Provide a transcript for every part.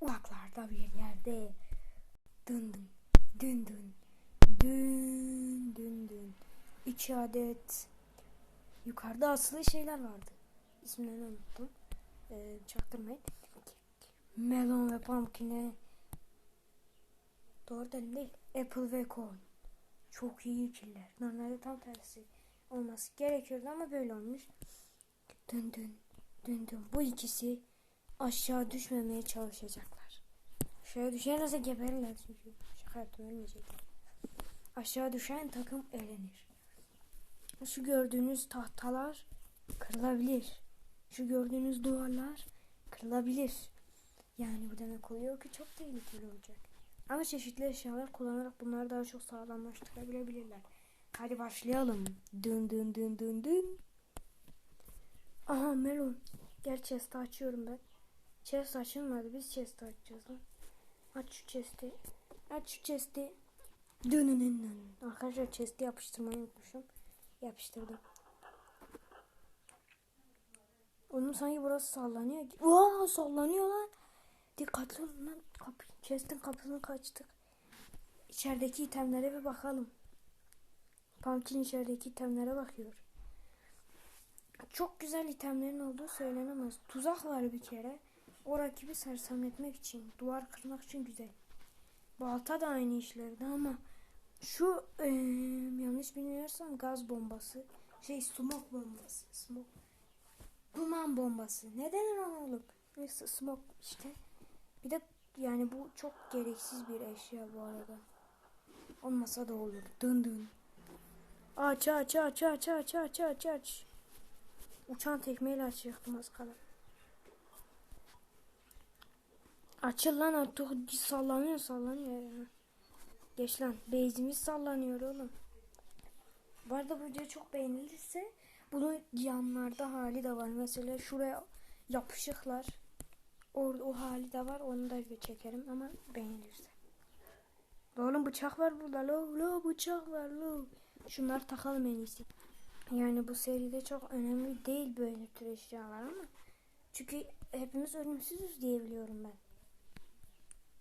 Uzaklarda bir yerde dın dın dın dın dün dün dün iki adet yukarıda asılı şeyler vardı. İsimlerini unuttum. Ee, çaktırmayın. Melon ve pumpkin'e doğru değil. Apple ve corn. Çok iyi ikililer. Normalde tam tersi olması gerekiyordu ama böyle olmuş. Dün dün dün dün bu ikisi aşağı düşmemeye çalışacaklar. Aşağı düşerse geberirler çünkü. Şaka yaptım ölmeyecekler. Aşağı düşen takım elenir. Şu gördüğünüz tahtalar kırılabilir. Şu gördüğünüz duvarlar kırılabilir. Yani bu demek oluyor ki çok tehlikeli olacak. Ama çeşitli eşyalar kullanarak bunları daha çok sağlamlaştırabilebilirler. Hadi başlayalım. Dın dın dın dın dın. Aha melon. Chest'i açıyorum ben. Chest açılmadı. Biz chest'i açacağız lan. Aç şu chest'i. Aç şu chest'i. Dın. Arkadaşlar chest'i yapıştırmayı unutmuşum. Yapıştırdım. Onun sanki burası sallanıyor. Vaa sallanıyor lan. Dikkatli olun lan. Kapı, chest'in kapısını kaçtık. İçerideki itemlere bir bakalım. Pumpkin içerideki itemlere bakıyor. Çok güzel itemlerin olduğu söylenemez. Tuzak var bir kere. O rakibi sersem etmek için, duvar kırmak için güzel. Balta da aynı işlevde ama şu eee, yanlış bilmiyorsam gaz bombası. Şey smoke bombası. Smoke. Duman bombası. Ne denir ona oğlum? Neyse smoke işte. Bir de yani bu çok gereksiz bir eşya bu arada. Olmasa da olur. Dın dın. Aç aç aç aç aç aç aç aç. Uçan tekmeyle açacaktım az kala. Açıl lan artık sallanıyor sallanıyor ya. Geç lan. Beyzimiz sallanıyor oğlum. Bu arada bu video çok beğenilirse bunun yanlarda hali de var. Mesela şuraya yapışıklar. Orada o hali de var. Onu da çekerim ama beğenilirse. Oğlum bıçak var burada. Lo lo bıçak var lo. Şunları takalım en iyisi. Yani bu seride çok önemli değil böyle tür eşyalar ama çünkü hepimiz ölümsüzüz diye biliyorum ben.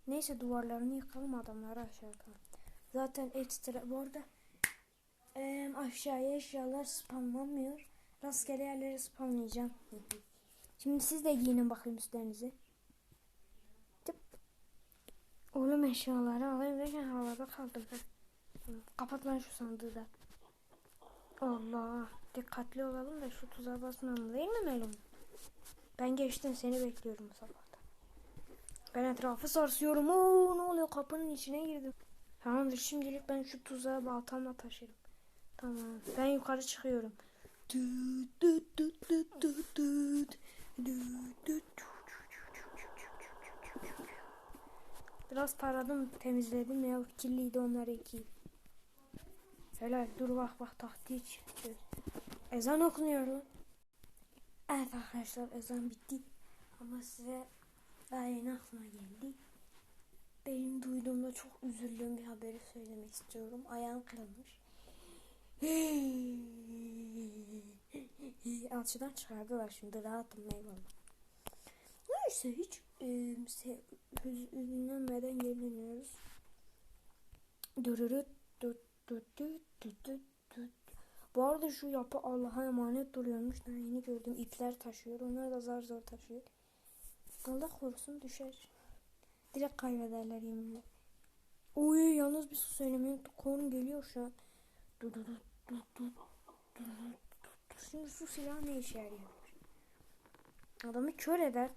Neyse duvarlarını yıkalım adamları aşağı atalım. Zaten ekstra bu arada eee, aşağıya eşyalar spamlanmıyor. Rastgele yerlere spamlayacağım. Şimdi siz de giyinin bakayım üstlerinizi. Tıp. Oğlum eşyaları alayım derken havada kaldım. ha. Kapat lan şu sandığı da. Allah. Dikkatli olalım da şu tuzağa basmayalım değil mi Melon? Ben geçtim seni bekliyorum bu sabahta. Ben etrafı sarsıyorum. Oo ne oluyor kapının içine girdim. Tamamdır şimdilik ben şu tuzağı baltamla taşırım. Tamam ben yukarı çıkıyorum. Biraz taradım temizledim ya kirliydi onlar iki. Helal dur bak bak taktiği çıktı. Ezan okunuyor lan. Evet arkadaşlar ezan bitti. Ama size daha yeni aklıma geldi. Benim duyduğumda çok üzüldüğüm bir haberi söylemek istiyorum. Ayağım kırılmış. Alçıdan çıkardılar şimdi rahatım eyvallah. Neyse hiç e, hüz- üzünlenmeden geliniyoruz. Dürürüt düt düt düt düt. Bu arada şu yapı Allah'a emanet duruyormuş. Ben yeni gördüm. ipler taşıyor. Onlar da zar zor taşıyor. Allah korusun düşer. Direkt kaybederler yeminle. Oy yalnız bir su söylemeyi unuttuk. Korn geliyor şu an. Dur dur dur dur dur dur dur. Şimdi su silahı ne işe yarıyor? Adamı kör eder.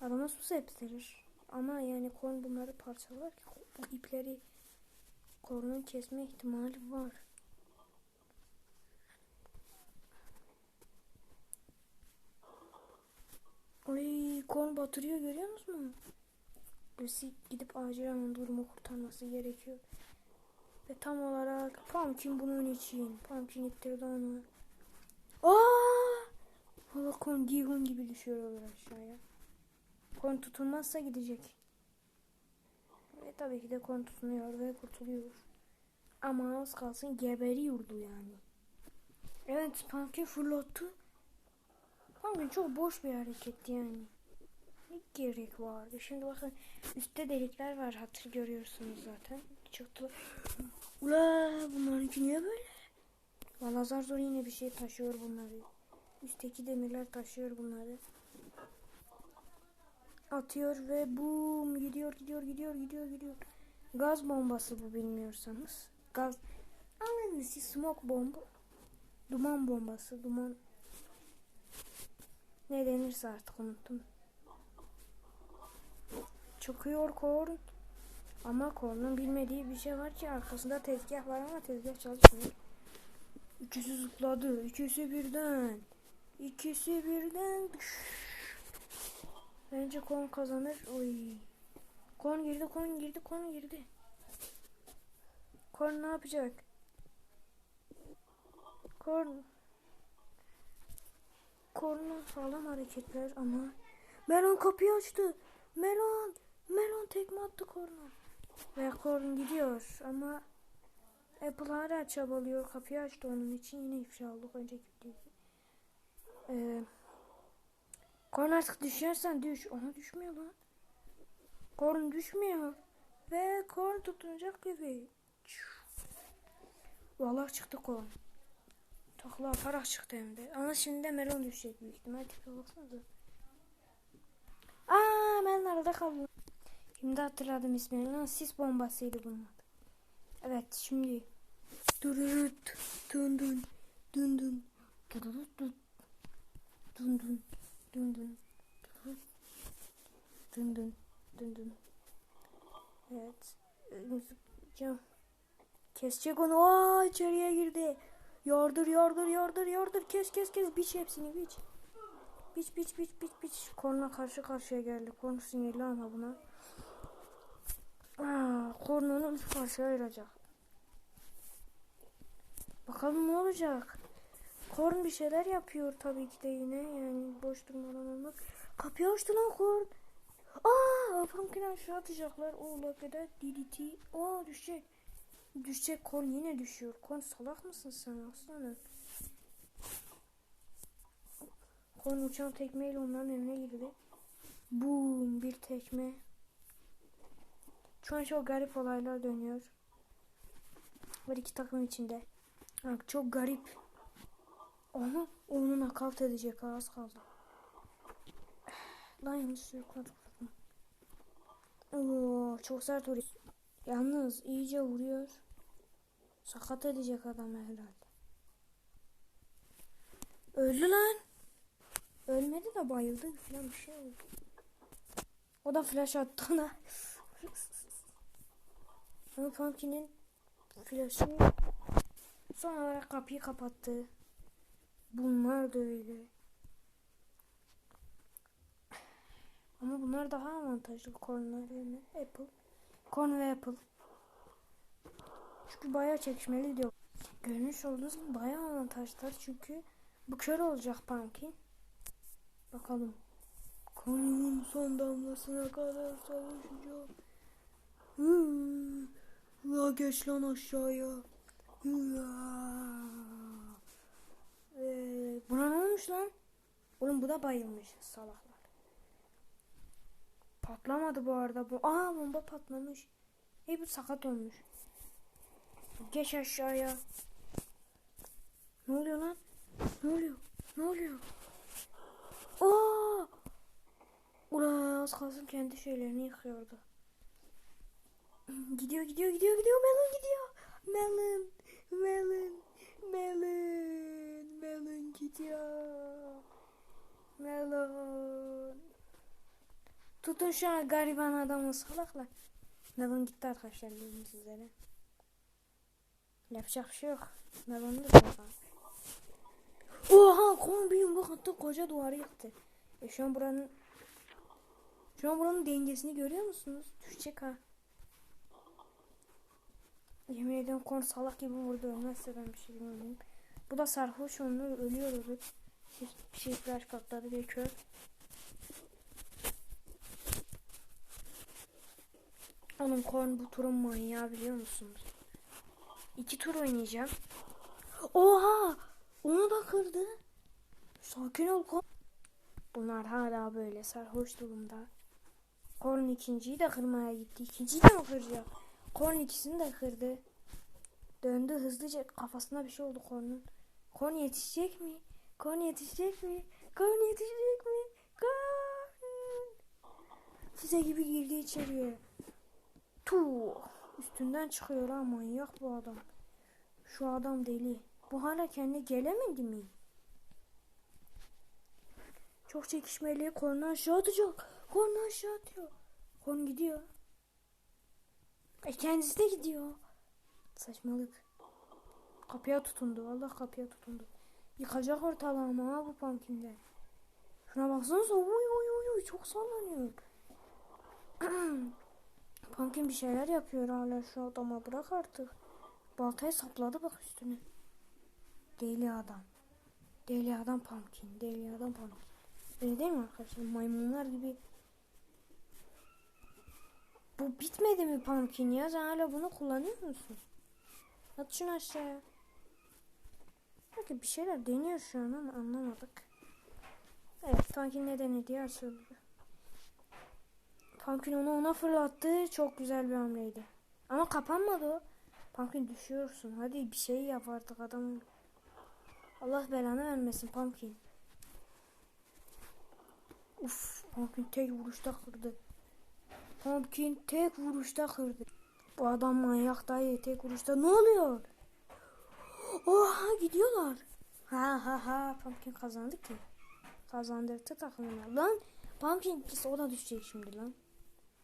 Adama su septirir. Ama yani korn bunları parçalar ki bu ipleri kornun kesme ihtimali var. Korn batırıyor görüyor musun? Birisi gidip acilen durumu kurtarması gerekiyor. Ve tam olarak Pumpkin bunun için. Pumpkin ittirdi onu. Aa! Valla korn Gihun gibi düşüyor olur aşağıya. Korn tutulmazsa gidecek. Ve tabii ki de korn tutunuyor ve kurtuluyor. Ama az kalsın geberiyordu yani. Evet Pumpkin fırlattı. Pumpkin çok boş bir hareketti yani. Gerek vardı? Şimdi bakın üstte delikler var hatır görüyorsunuz zaten. Çıktı. Ula bunlarınki niye böyle? Valla zar zor yine bir şey taşıyor bunları. Üstteki demirler taşıyor bunları. Atıyor ve bum gidiyor gidiyor gidiyor gidiyor gidiyor. Gaz bombası bu bilmiyorsanız. Gaz. Anladınız siz smoke bomba. Duman bombası. Duman. Ne denirse artık unuttum. Çıkıyor korn. Ama kornun bilmediği bir şey var ki arkasında tezgah var ama tezgah çalışmıyor. İkisi zıpladı. İkisi birden. İkisi birden. Bence kon kazanır. Oy. Kon girdi, kon girdi, kon girdi. Kon ne yapacak? Kon Kornun sağlam hareketler ama Melon kapıyı açtı. Melon, Melon tekme attı korna. Ve korn gidiyor ama Apple hala çabalıyor. Kapıyı açtı onun için yine ifşa olduk önceki videoda. Ee, korn artık düşersen düş. Ona düşmüyor lan. Korn düşmüyor. Ve korn tutunacak gibi. Vallahi çıktı korn. Takla atarak çıktı hem de. Ama şimdi de melon düşecek büyük ihtimal. Tipe baksanıza. Aa ben arada kaldım. Şimdi hatırladım ismini. Lan sis bombasıydı bunun. Evet şimdi. Dururut. Dun dun. Dun dun. Dururut. Dun dun. Dun dun. Dun dun. Dun dun. Evet. Cam. Kesecek onu. Aa içeriye girdi. Yardır yardır yardır yardır. Kes kes kes. Biç hepsini biç. Biç biç biç biç biç. Korna karşı karşıya geldi. Korna sinirli ama buna. Aa, korna onu üç parçaya ayıracak. Bakalım ne olacak. Korn bir şeyler yapıyor tabii ki de yine. Yani boş durmadan olmak. Kapıyı açtı lan Korn. Aa, pumpkin aşağı atacaklar. O la kadar DDT. Aa düşecek. Düşecek Korn yine düşüyor. Korn salak mısın sen aslanım? Korn uçan tekmeyle onların önüne girdi. Boom bir tekme. Şu an çok garip olaylar dönüyor. Var iki takım içinde. Bak çok garip. Ama onu nakavt edecek az kaldı. Lan yanlış yokladık. Oo, çok sert vuruyor. Yalnız iyice vuruyor. Sakat edecek adam herhalde. Öldü lan. Ölmedi de bayıldı falan bir şey oldu. O da flash attı ona. Ama Pumpkin'in flash'ı son olarak kapıyı kapattı. Bunlar da öyle. Ama bunlar daha avantajlı Corn'lar yerine Apple. Corn ve Apple. Çünkü bayağı çekişmeli diyor. Görmüş olduğunuz gibi bayağı avantajlar çünkü bu kör olacak Pumpkin. Bakalım. Corn'un son damlasına kadar savaşacağım. La geç lan aşağıya. Ee, buna ne olmuş lan? Oğlum bu da bayılmış salaklar. Patlamadı bu arada bu. Aa bomba patlamış. Hey bu sakat olmuş. Geç aşağıya. Ne oluyor lan? Ne oluyor? Ne oluyor? Aa! Ula az kalsın kendi şeylerini yıkıyordu. Gidiyor gidiyor gidiyor gidiyor melon gidiyor. Melon melon melon melon gidiyor. Melon. Tutun şu an gariban adamı salaklar. Melon gitti arkadaşlar dedim sizlere. Yapacak bir şey yok. Melon'u da salak. Oha kombi yumruk attı koca duvarı yıktı. E şu an buranın şu an buranın dengesini görüyor musunuz? Düşecek ha. Yemin ediyorum kon salak gibi vurdu. Ölmezse ben bir şey bilmiyorum. Bu da sarhoş onu ölüyor ölür. Bir şey flash patladı bir kör. Oğlum korn bu turun manyağı biliyor musunuz? İki tur oynayacağım. Oha! Onu da kırdı. Sakin ol korn. Bunlar hala böyle sarhoş durumda. Korn ikinciyi de kırmaya gitti. İkinciyi de mi kıracak? Korn ikisini de kırdı. Döndü hızlıca kafasına bir şey oldu Korn'un. Korn yetişecek mi? Korn yetişecek mi? Korn yetişecek mi? Korn! Füze gibi girdi içeriye. Tu! Üstünden çıkıyor ha manyak bu adam. Şu adam deli. Bu hala kendi gelemedi mi? Çok çekişmeli. Korna aşağı atacak. Korna aşağı atıyor. Korn gidiyor. E kendisi de gidiyor. Saçmalık. Kapıya tutundu. Allah kapıya tutundu. Yıkacak ortalığı ama ha bu pumpkinler. Şuna baksanıza. Uy uy uy uy. Çok sallanıyor. Pumpkin bir şeyler yapıyor hala şu adama. Bırak artık. Baltayı sapladı bak üstüne. Deli adam. Deli adam pumpkin. Deli adam pumpkin. Öyle değil mi arkadaşlar? Maymunlar gibi. Bu bitmedi mi pumpkin ya? Sen hala bunu kullanıyor musun? At şunu aşağıya. Belki bir şeyler deniyor şu an ama anlamadık. Evet pumpkin ne denediği açıldı. Pumpkin onu ona fırlattı. Çok güzel bir hamleydi. Ama kapanmadı o. Pumpkin düşüyorsun. Hadi bir şey yap artık adam. Allah belanı vermesin Pumpkin. Uf, Pumpkin tek vuruşta kırdı. Pumpkin tek vuruşta kırdı. Bu adam manyak dayı tek vuruşta. Ne oluyor? Oha gidiyorlar. Ha ha ha Pumpkin kazandı ki. Kazandırdı takımına. Lan Pumpkin o da düşecek şimdi lan.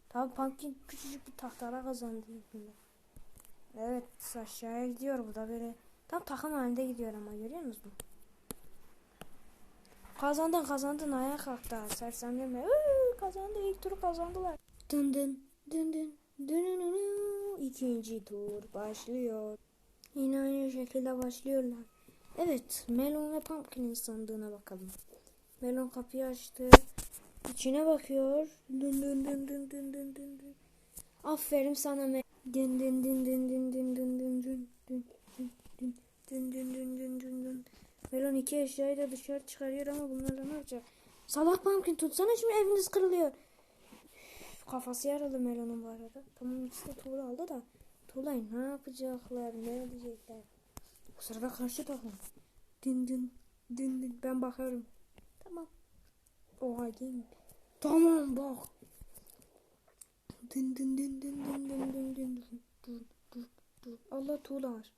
Tabi Pumpkin küçücük bir tahtara kazandı şimdi. Evet aşağıya gidiyor bu da böyle. Tam takım halinde gidiyor ama görüyor musun? Kazandın kazandın ayağa kalktı. Sersemleme. Kazandı ilk turu kazandılar. Dın dın dın dın dın dın dın. İkinci tur başlıyor. Yine aynı şekilde başlıyorlar. Evet Melon ve Pumpkin'in sandığına bakalım. Melon kapıyı açtı. İçine bakıyor. Dın dın dın dın dın dın dın dın. Aferin sana Melon. Dın dın dın dın dın dın dın dın dın dın dın dın dın dın dın dın dın. Melon iki eşyayı da dışarı çıkarıyor ama bunlarla ne yapacak? Salak pumpkin tutsana şimdi eviniz kırılıyor. Kafası yaralı Melon'un bu arada. Tamam ikisi de tuğla aldı da. Tuğla'yı ne yapacaklar ne edecekler? Bu sırada karşı takım. Dın dın dın dın ben bakarım. Tamam. Oha mi? Tamam bak. Dın dın dın dın dın dın dın dın dın dın dın dın. Allah tuğla var.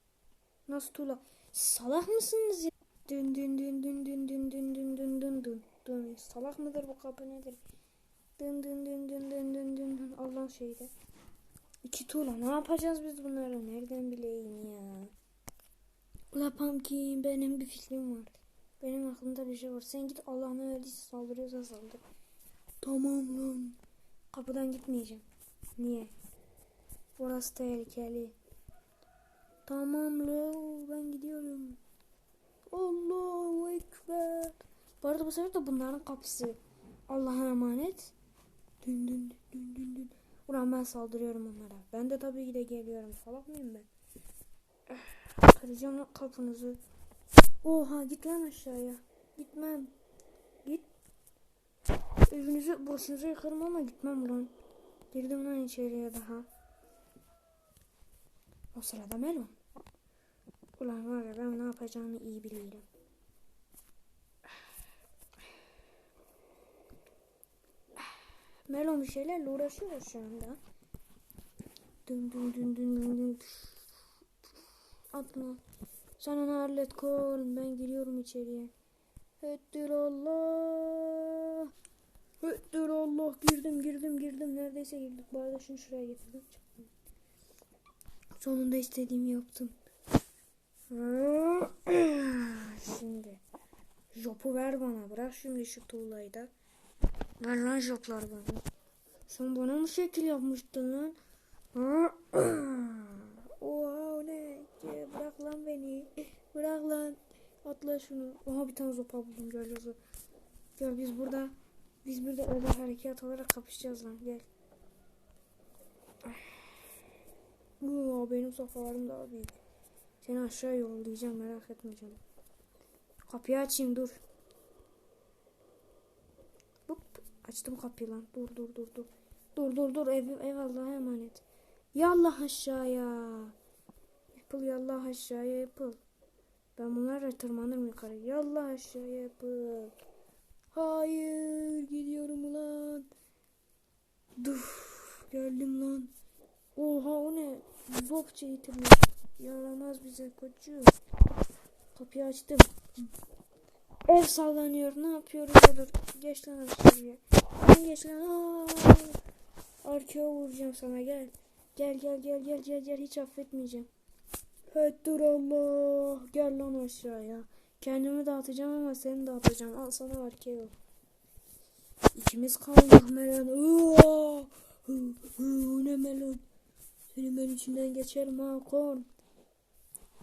Nasıl tuğla? Salak mısınız ya? Dın dın dın dın dın dın dın dın dın dın dın. Salak mıdır bu kapı nedir? Dın dın dın dın dın dın dın dın. Allah şeyde. İki tuğla ne yapacağız biz bunları? Nereden bileyim ya? Ula Pumpkin benim bir fikrim var. Benim aklımda bir şey var. Sen git Allah'ın öyleyse saldırıyorsa saldır. Tamam lan. Kapıdan gitmeyeceğim. Niye? Burası tehlikeli. Tamam lo ben gidiyorum. Allahu Ekber. Bu arada bu sefer de bunların kapısı. Allah'a emanet. Dün dün dün dün dün. Ulan ben saldırıyorum onlara. Ben de tabii ki de geliyorum. Salak mıyım ben? Kıracağım kapınızı. Oha git lan aşağıya. Gitmem. Git. Evinizi boşunuza yıkarım ama gitmem lan. Girdim lan içeriye daha. O sırada Melon. Ulan var ya ben ne yapacağımı iyi biliyorum. Melon bir şeylerle uğraşıyor şu anda. Dün dün dün dün dün dün. Atma. Sen onu hallet kol. Ben giriyorum içeriye. Höttür Allah. Höttür Allah. Girdim girdim girdim. Neredeyse girdik. Bu arada şunu şuraya getirdim. Çıktım. Sonunda istediğimi yaptım. Şimdi. Jopu ver bana. Bırak şimdi şu tuğlayı da. Ver lan joplar bana. Sen bana mı şekil yapmıştın lan? Oha ne? Bırak lan beni. Bırak lan. Atla şunu. Oha bir tane zopa buldum. Gel gel. Gel biz burada. Biz burada öyle harekat olarak kapışacağız lan. Gel. Oo, benim sofalarım daha büyük. Seni aşağı yollayacağım merak etme canım. Kapıyı açayım dur. Açtım kapıyı lan. Dur dur dur dur. Dur dur dur ev, ev Allah'a emanet. Yallah aşağıya. Apple yallah aşağıya Apple. Ben bunlarla tırmanırım yukarı. Yallah aşağıya Apple. Hayır gidiyorum ulan. Dur geldim lan. Oha o ne? Bokça yitirmiş. Yaramaz bize koçum. Kapıyı açtım. Ev sallanıyor. Ne yapıyorum? Olur. Geç lan aşağıya. Sen geç lan. Arkaya vuracağım sana gel. Gel gel gel gel gel gel hiç affetmeyeceğim. Dur Allah. Gel lan aşağıya. Kendimi dağıtacağım ama seni dağıtacağım. Al sana arkaya. İkimiz kaldık Melan. Aa! Hı, hı, O ne melon? Senin ben içinden geçerim ha kon.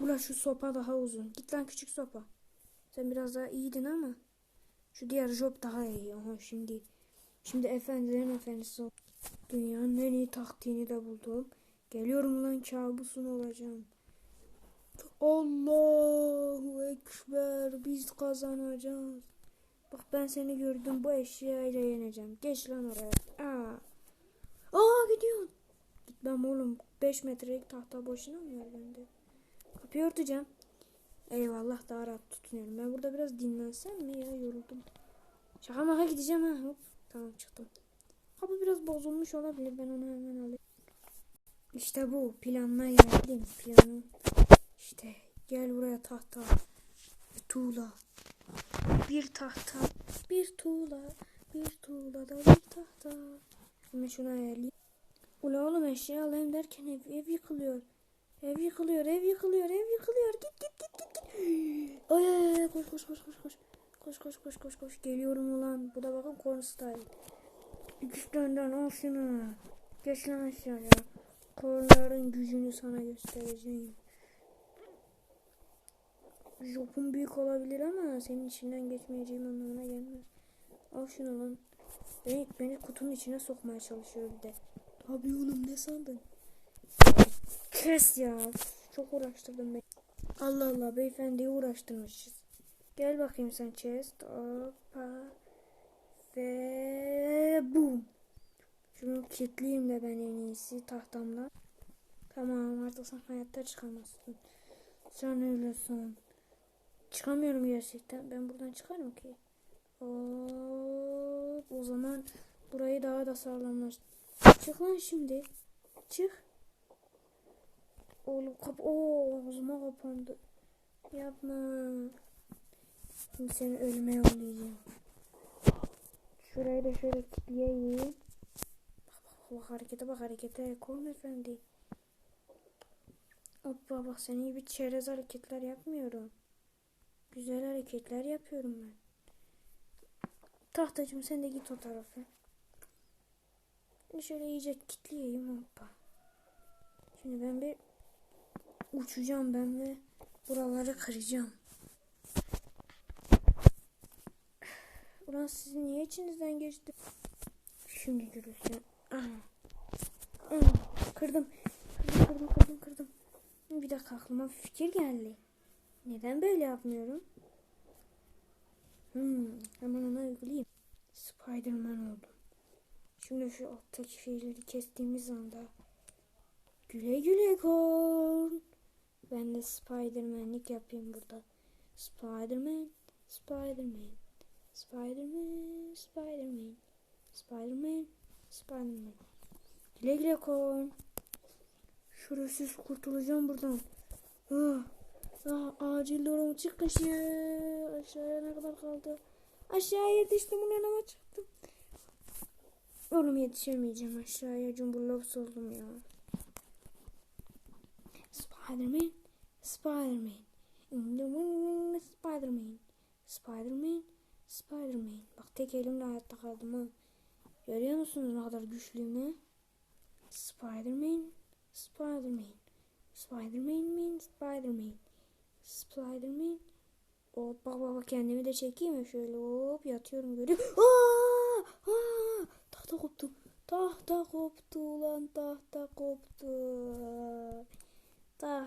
Ula şu sopa daha uzun. Git lan küçük sopa. Sen biraz daha iyiydin ama. Şu diğer job daha iyi. Aha şimdi. Şimdi efendilerin efendisi ol. Dünyanın en iyi taktiğini de buldum. Geliyorum lan kabusun olacağım. Allahu Ekber. Biz kazanacağız. Bak ben seni gördüm bu eşyayla yeneceğim. Geç lan oraya. Aa. Aa gidiyorsun. Gitmem oğlum. 5 metrelik tahta boşuna mı var bende? Kapıyı örteceğim. Eyvallah daha rahat tutunuyorum. Ben burada biraz dinlensem mi ya yoruldum. Şaka maka gideceğim ha. Hop. Tamam çıktım. Kapı biraz bozulmuş olabilir. Ben onu hemen alayım. İşte bu. Planla geldim. Planım. İşte gel buraya tahta. Bir tuğla. Bir tahta. Bir tuğla. Bir tuğla da bir tahta. Hemen şunu ayarlayayım. Ula oğlum eşya alayım derken ev, ev yıkılıyor. Ev yıkılıyor, ev yıkılıyor, ev yıkılıyor. Git git. Ay ay ay koş koş koş koş koş. Koş koş koş koş koş. Geliyorum ulan. Bu da bakın corn style. Güçlerinden al şunu. Geç lan aşağıya. Kornların gücünü sana göstereceğim. Jopun büyük olabilir ama senin içinden geçmeyeceğim anlamına gelmez. Al şunu lan. Beni, beni kutunun içine sokmaya çalışıyor bir de. Abi oğlum ne sandın? Kes ya. Çok uğraştırdın beni. Allah Allah beyefendiyi uğraştırmışız. Gel bakayım sen chest. Hoppa. Ve boom. Şunu kilitleyeyim de ben en iyisi tahtamla. Tamam artık sen hayatta çıkamazsın. Sen öylesin. Çıkamıyorum gerçekten. Ben buradan çıkarım ki. Hop. O zaman burayı daha da sağlamlaştır. Çık lan şimdi. Çık. Oğlum kap Oo, ağzıma kapandı. Yapma. Şimdi seni ölüme yollayacağım. Şurayı da şöyle kilitleyeyim. Bak bak bak harekete bak harekete. Korun efendi. Hoppa bak senin gibi çerez hareketler yapmıyorum. Güzel hareketler yapıyorum ben. Tahtacım sen de git o tarafa. Şöyle iyice kilitleyeyim hoppa. Şimdi ben bir uçacağım ben ve buraları kıracağım. Ulan sizin niye içinizden geçti? Şimdi görürsün. Kırdım. Kırdım kırdım kırdım kırdım. Bir dakika aklıma bir fikir geldi. Neden böyle yapmıyorum? Hmm, hemen ona uygulayayım. Spiderman oldum. Şimdi şu alttaki şeyleri kestiğimiz anda güle güle kon. Ben de Spiderman'lik yapayım burada. Spiderman, Spiderman, Spiderman, Spiderman, Spiderman, Spiderman. Güle güle kon. Şurasız kurtulacağım buradan. Ah, ah, acil durum çıkışı. Aşağıya ne kadar kaldı? Aşağıya yetiştim ulan ama çıktım. Oğlum yetişemeyeceğim aşağıya. Cumburlop oldum ya. Spiderman, Spiderman. In the moon, Spiderman. Spiderman, Spiderman. Bak tek elimle hayatta kaldım ha. Görüyor musunuz ne kadar güçlüyüm ha? Spiderman, Spiderman. Spiderman man, Spiderman. Spiderman. Hop bak bak bak kendimi de çekeyim mi şöyle hop yatıyorum görüyorum. Aa! Aa! Tahta koptu. Tahta koptu ulan tahta koptu.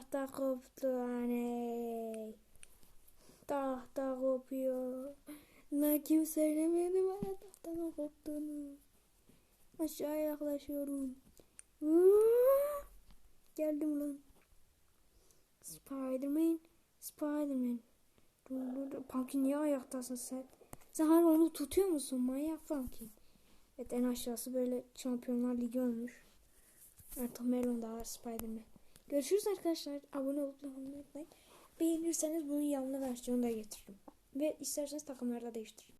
Tahta koptu anne. Tahta kopuyor. Kim söylemedi bana tahta Tamam korktuğunu. Aşağıya yaklaşıyorum. Geldim lan. Spiderman. Spiderman. Pumpkin niye ayaktasın sen? Sen hala onu tutuyor musun? Manyak Pumpkin. Evet en aşağısı böyle Şampiyonlar Ligi olmuş. Artık Melon da var Spiderman. Görüşürüz arkadaşlar. Abone olup like unutmayın. Beğenirseniz bunun yanına versiyonu da getiririm. Ve isterseniz takımları da değiştiririm.